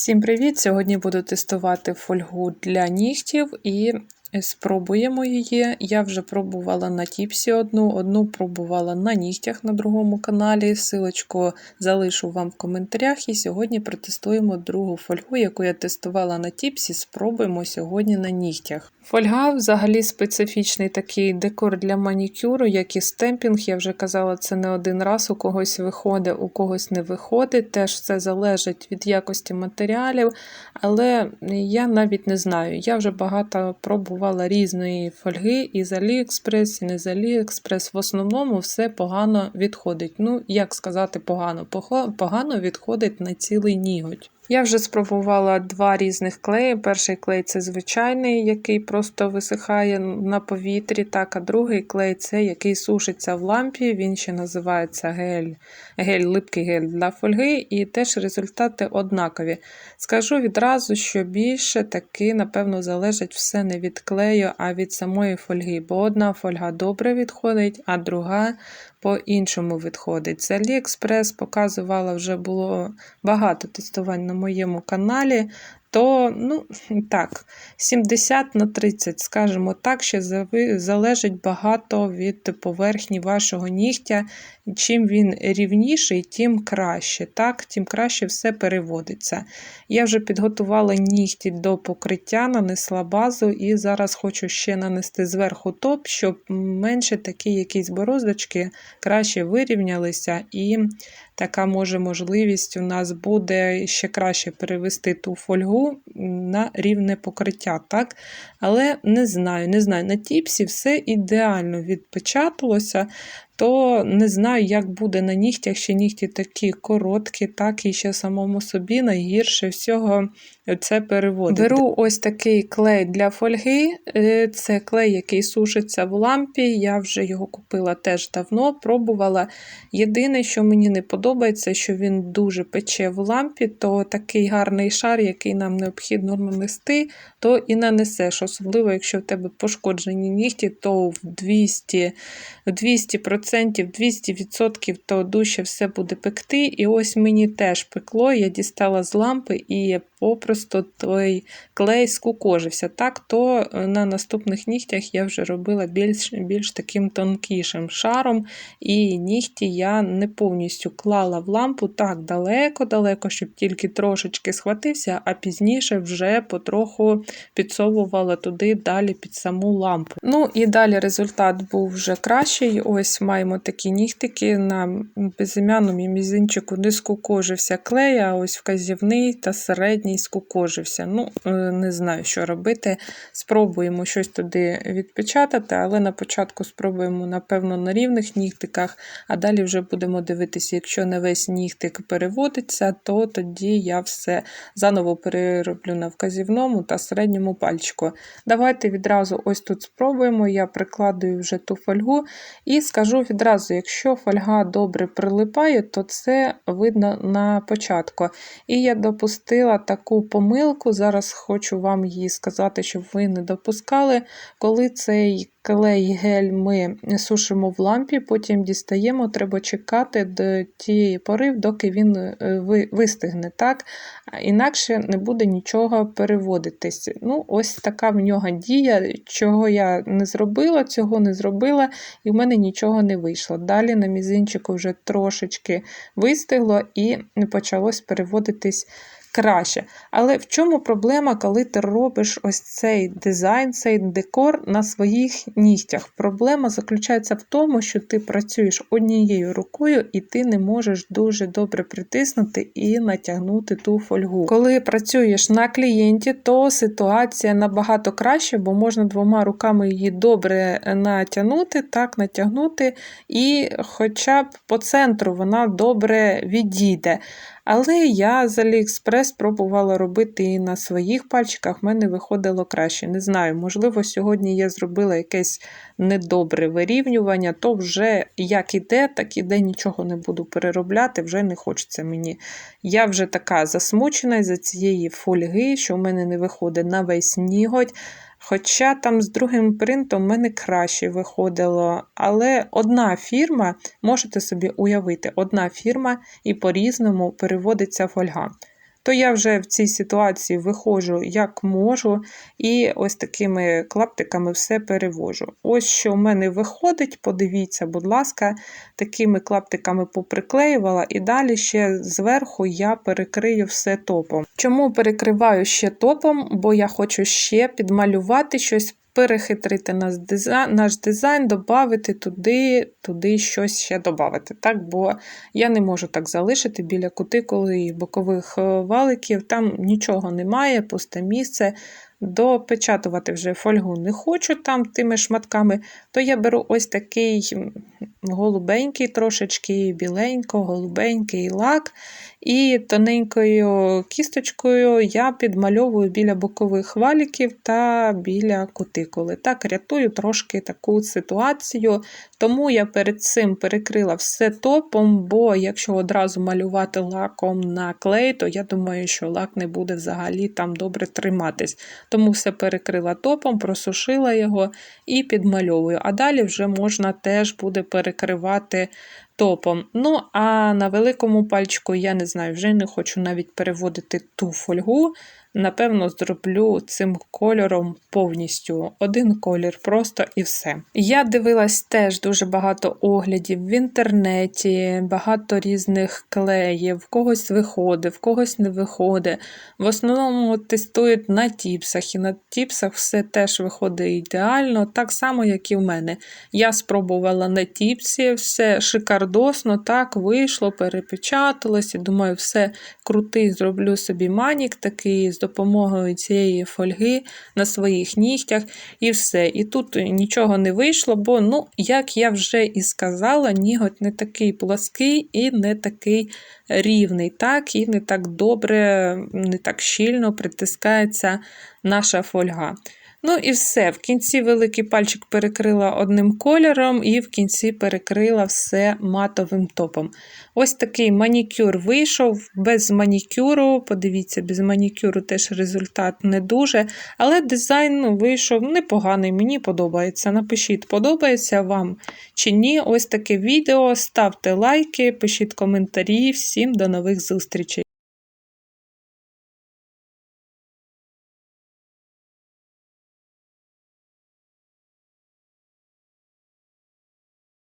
Всім привіт! Сьогодні буду тестувати фольгу для нігтів і спробуємо її. Я вже пробувала на тіпсі одну, одну пробувала на нігтях на другому каналі. Силочку залишу вам в коментарях. І сьогодні протестуємо другу фольгу, яку я тестувала на тіпсі. Спробуємо сьогодні на нігтях. Фольга взагалі специфічний такий декор для манікюру, як і стемпінг. Я вже казала, це не один раз. У когось виходить, у когось не виходить. Теж все залежить від якості матеріалів. Але я навіть не знаю. Я вже багато пробувала різної фольги і з Aliexpress, і не з Аліекспрес. В основному все погано відходить. Ну, як сказати, погано? Погано відходить на цілий ніготь. Я вже спробувала два різних клеї. Перший клей це звичайний, який просто висихає на повітрі, так, а другий клей це який сушиться в лампі, він ще називається гель, гель липкий гель для фольги, і теж результати однакові. Скажу відразу, що більше таки, напевно, залежить все не від клею, а від самої фольги, бо одна фольга добре відходить, а друга по-іншому відходить. З AliExpress показувала вже було багато тестувань на моєму каналі то ну, так, 70 на 30, скажімо так, ще залежить багато від поверхні вашого нігтя. Чим він рівніший, тим краще. Так, Тим краще все переводиться. Я вже підготувала нігті до покриття, нанесла базу, і зараз хочу ще нанести зверху топ, щоб менше такі якісь бороздочки краще вирівнялися. і така може можливість у нас буде ще краще перевести ту фольгу на рівне покриття. так? Але не знаю, не знаю, на тіпсі все ідеально відпечаталося то не знаю, як буде на нігтях, ще нігті такі короткі, так і ще самому собі найгірше всього це переводити. Беру ось такий клей для фольги. Е, це клей, який сушиться в лампі. Я вже його купила теж давно, пробувала. Єдине, що мені не подобається, що він дуже пече в лампі, то такий гарний шар, який нам необхідно нанести, то і нанесеш. Особливо, якщо в тебе пошкоджені нігті, то в 200%. В 200% 200% то дужче все буде пекти. І ось мені теж пекло, я дістала з лампи і попросту той клей скукожився. Так, то е, на наступних нігтях я вже робила більш більш таким тонкішим шаром, і нігті я не повністю клала в лампу так далеко-далеко, щоб тільки трошечки схватився, а пізніше вже потроху підсовувала туди далі під саму лампу. Ну і далі результат був вже кращий. Ось маємо такі нігтики на безім'яному мізинчику не скукожився клей, а ось вказівний та середній середній скукожився. Ну, е, не знаю, що робити. Спробуємо щось туди відпечатати, але на початку спробуємо, напевно, на рівних нігтиках, а далі вже будемо дивитися, якщо не весь нігтик переводиться, то тоді я все заново перероблю на вказівному та середньому пальчику. Давайте відразу ось тут спробуємо. Я прикладую вже ту фольгу і скажу відразу: якщо фольга добре прилипає, то це видно на початку. І я допустила так таку помилку. Зараз хочу вам її сказати, щоб ви не допускали. Коли цей клей гель ми сушимо в лампі, потім дістаємо, треба чекати до тієї пори, доки він е, вистигне. так? Інакше не буде нічого переводитись. Ну, Ось така в нього дія, чого я не зробила, цього не зробила, і в мене нічого не вийшло. Далі на мізинчику вже трошечки вистигло і почалось переводитись краще. Але в чому проблема, коли ти робиш ось цей дизайн, цей декор на своїх нігтях? Проблема заключається в тому, що ти працюєш однією рукою, і ти не можеш дуже добре притиснути і натягнути ту фольгу. Коли працюєш на клієнті, то ситуація набагато краще, бо можна двома руками її добре натягнути, так натягнути, і хоча б по центру вона добре відійде. Але я з Aliexpress спробувала робити і на своїх пальчиках, в мене виходило краще. Не знаю, можливо, сьогодні я зробила якесь недобре вирівнювання, то вже як іде, так іде, нічого не буду переробляти, вже не хочеться мені. Я вже така засмучена за цієї фольги, що в мене не виходить на весь ніготь. Хоча там з другим принтом в мене краще виходило. Але одна фірма, можете собі уявити, одна фірма і по-різному переводиться фольга. То я вже в цій ситуації виходжу як можу, і ось такими клаптиками все перевожу. Ось що в мене виходить, подивіться, будь ласка, такими клаптиками поприклеювала, і далі ще зверху я перекрию все топом. Чому перекриваю ще топом? Бо я хочу ще підмалювати щось. Перехитрити наш дизайн, наш дизайн, додати туди, туди щось ще додати. Так, бо я не можу так залишити біля кутикули і бокових е, валиків. Там нічого немає, пусте місце. Допечатувати вже фольгу не хочу там тими шматками, то я беру ось такий голубенький, трошечки біленько, голубенький лак. І тоненькою кісточкою я підмальовую біля бокових валіків та біля кутикули. Так, рятую трошки таку ситуацію. Тому я перед цим перекрила все топом, бо якщо одразу малювати лаком на клей, то я думаю, що лак не буде взагалі там добре триматись. Тому все перекрила топом, просушила його і підмальовую. А далі вже можна теж буде перекривати топом. Ну, а на великому пальчику я не знаю, вже не хочу навіть переводити ту фольгу. Напевно, зроблю цим кольором повністю один колір, просто і все. Я дивилась теж дуже багато оглядів в інтернеті, багато різних клеїв, в когось виходить, в когось не виходить. В основному тестують на тіпсах, і на тіпсах все теж виходить ідеально, так само, як і в мене. Я спробувала на тіпсі, все шикардосно, так вийшло, перепечаталось, і думаю, все крутий, зроблю собі манік такий допомогою цієї фольги на своїх нігтях і все. І тут нічого не вийшло, бо, ну, як я вже і сказала, ніготь не такий плоский і не такий рівний, так, і не так добре, не так щільно притискається наша фольга. Ну і все. В кінці великий пальчик перекрила одним кольором, і в кінці перекрила все матовим топом. Ось такий манікюр вийшов без манікюру. Подивіться, без манікюру теж результат не дуже. Але дизайн ну, вийшов непоганий, мені подобається. Напишіть, подобається вам чи ні. Ось таке відео. Ставте лайки, пишіть коментарі. Всім до нових зустрічей!